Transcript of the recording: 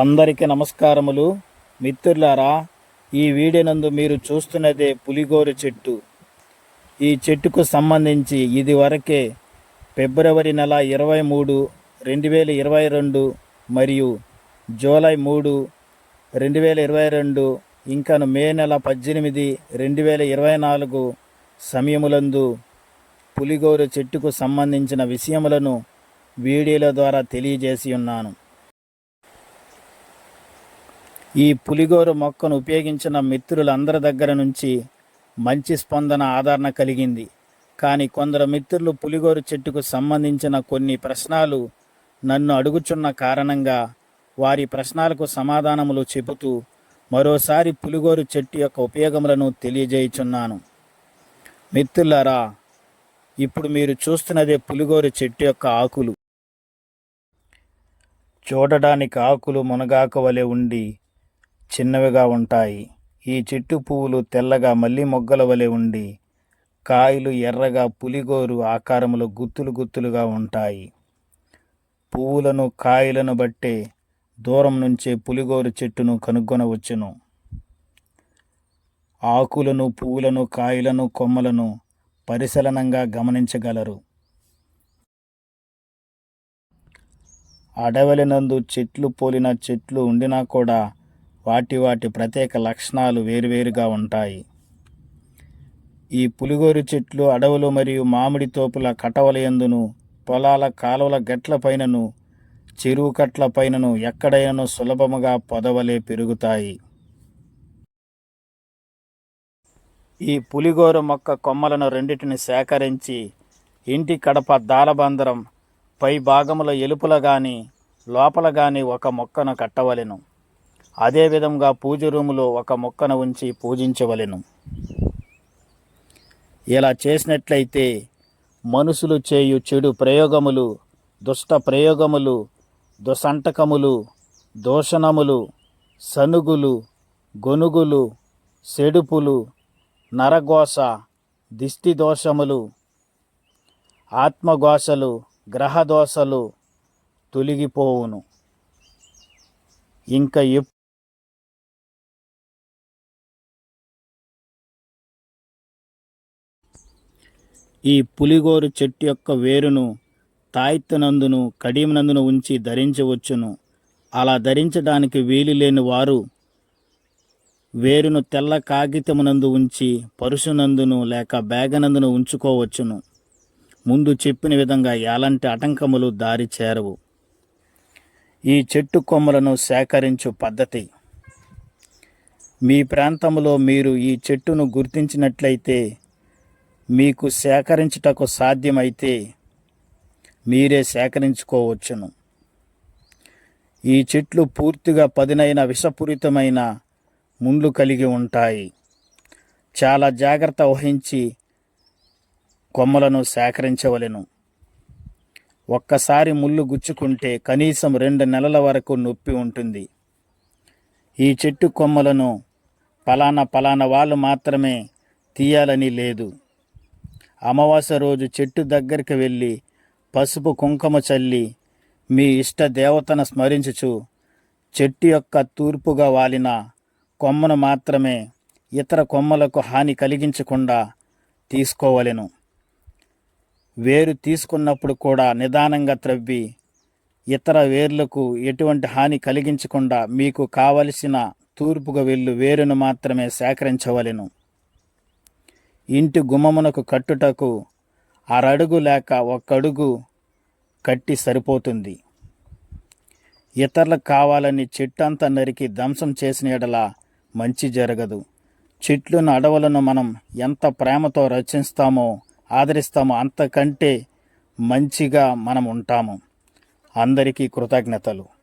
అందరికీ నమస్కారములు. మిత్రులారా ఈ వీడియోనందు మీరు చూస్తున్నదే పులిగోరు చెట్టు. ఈ చెట్టుకు సంబంధించి ఇది వరకే ఫిబ్రవరి నెల ఇరవై మూడు రెండు వేల ఇరవై రెండు మరియు జూలై మూడు రెండు వేల ఇరవై రెండు ఇంకను మే నెల పద్దెనిమిది రెండు వేల ఇరవై నాలుగు సమయములందు పులిగోరు చెట్టుకు సంబంధించిన విషయములను వీడియోల ద్వారా తెలియజేసి ఉన్నాను. ఈ పులిగోరు మొక్కను ఉపయోగించిన మిత్రులందరి దగ్గర నుంచి మంచి స్పందన ఆదరణ కలిగింది. కానీ కొందరు మిత్రులు పులిగోరు చెట్టుకు సంబంధించిన కొన్ని ప్రశ్నలు నన్ను అడుగుచున్న కారణంగా వారి ప్రశ్నలకు సమాధానములు చెబుతూ మరోసారి పులిగోరు చెట్టు యొక్క ఉపయోగములను తెలియజేయుచున్నాను. మిత్రులారా ఇప్పుడు మీరు చూస్తున్నదే పులిగోరు చెట్టు యొక్క ఆకులు. చూడడానికి ఆకులు మునగాకు వలె ఉండి చిన్నవిగా ఉంటాయి. ఈ చెట్టు పువ్వులు తెల్లగా మల్లి మొగ్గల వలె ఉండి కాయలు ఎర్రగా పులిగోరు ఆకారములో గుత్తులు గుత్తులుగా ఉంటాయి. పువ్వులను కాయలను బట్టే దూరం నుంచే పులిగోరు చెట్టును కనుగొనవచ్చును. ఆకులను పువ్వులను కాయలను కొమ్మలను పరిశీలనంగా గమనించగలరు. అడవులనందు చెట్లు పోలిన చెట్లు ఉండినా కూడా వాటి వాటి ప్రత్యేక లక్షణాలు వేరువేరుగా ఉంటాయి. ఈ పులిగోరు చెట్లు అడవులు మరియు మామిడి తోపుల కటవలయందును పొలాల కాలువల గట్ల పైనను చెరువు కట్లపైనను ఎక్కడైనను సులభముగా పొదవలే పెరుగుతాయి. ఈ పులిగోరు మొక్క కొమ్మలను రెండింటిని సేకరించి ఇంటి కడప దాలబందరం పై భాగముల ఎలుపుల గాని లోపల గాని ఒక మొక్కను కట్టవలెను. అదేవిధంగా పూజ రూములో ఒక మొక్కను ఉంచి పూజించవలెను. ఇలా చేసినట్లయితే మనుషులు చేయు చెడు ప్రయోగములు దుష్ట ప్రయోగములు దుసంటకములు దోషణములు సనుగులు గొనుగులు సెడుపులు నరఘోష దిష్టి దోషములు ఆత్మఘోషలు గ్రహదోషలు తొలగిపోవును. ఇంకా ఈ పులిగోరు చెట్టు యొక్క వేరును తాయిత్తనందును కడియమునందును ఉంచి ధరించవచ్చును. అలా ధరించడానికి వీలు లేని వారు వేరును తెల్ల కాగితమునందు ఉంచి పరుసునందును లేక బ్యాగనందును ఉంచుకోవచ్చును. ముందు చెప్పిన విధంగా ఎలాంటి ఆటంకములు దారి చేరవు. ఈ చెట్టు కొమ్మలను సేకరించు పద్ధతి. మీ ప్రాంతంలో మీరు ఈ చెట్టును గుర్తించినట్లయితే మీకు సేకరించుటకు సాధ్యమైతే మీరే సేకరించుకోవచ్చును. ఈ చెట్లు పూర్తిగా పదునైన విషపూరితమైన ముండ్లు కలిగి ఉంటాయి. చాలా జాగ్రత్త వహించి కొమ్మలను సేకరించవలెను. ఒక్కసారి ముళ్ళు గుచ్చుకుంటే కనీసం రెండు నెలల వరకు నొప్పి ఉంటుంది. ఈ చెట్టు కొమ్మలను పలానా పలానా వాళ్ళు మాత్రమే తీయాలని లేదు. అమావాస్య రోజు చెట్టు దగ్గరికి వెళ్ళి పసుపు కుంకుమ చల్లి మీ ఇష్ట దేవతను స్మరించుచు చెట్టు యొక్క తూర్పుగా వాలిన కొమ్మను మాత్రమే ఇతర కొమ్మలకు హాని కలిగించకుండా తీసుకోవలెను. వేరు తీసుకున్నప్పుడు కూడా నిదానంగా త్రవ్వి ఇతర వేర్లకు ఎటువంటి హాని కలిగించకుండా మీకు కావలసిన తూర్పుగా వెళ్ళు వేరును మాత్రమే సేకరించవలెను. ఇంటి గుమ్మమునకు కట్టుటకు అరడుగు లేక ఒక్కడుగు కట్టి సరిపోతుంది. ఇతరులకు కావాలని చెట్టంతా నరికి ధ్వంసం చేసిన ఎడల మంచి జరగదు. చెట్లను అడవులను మనం ఎంత ప్రేమతో రచిస్తామో ఆదరిస్తామో అంతకంటే మంచిగా మనం ఉంటాము. అందరికీ కృతజ్ఞతలు.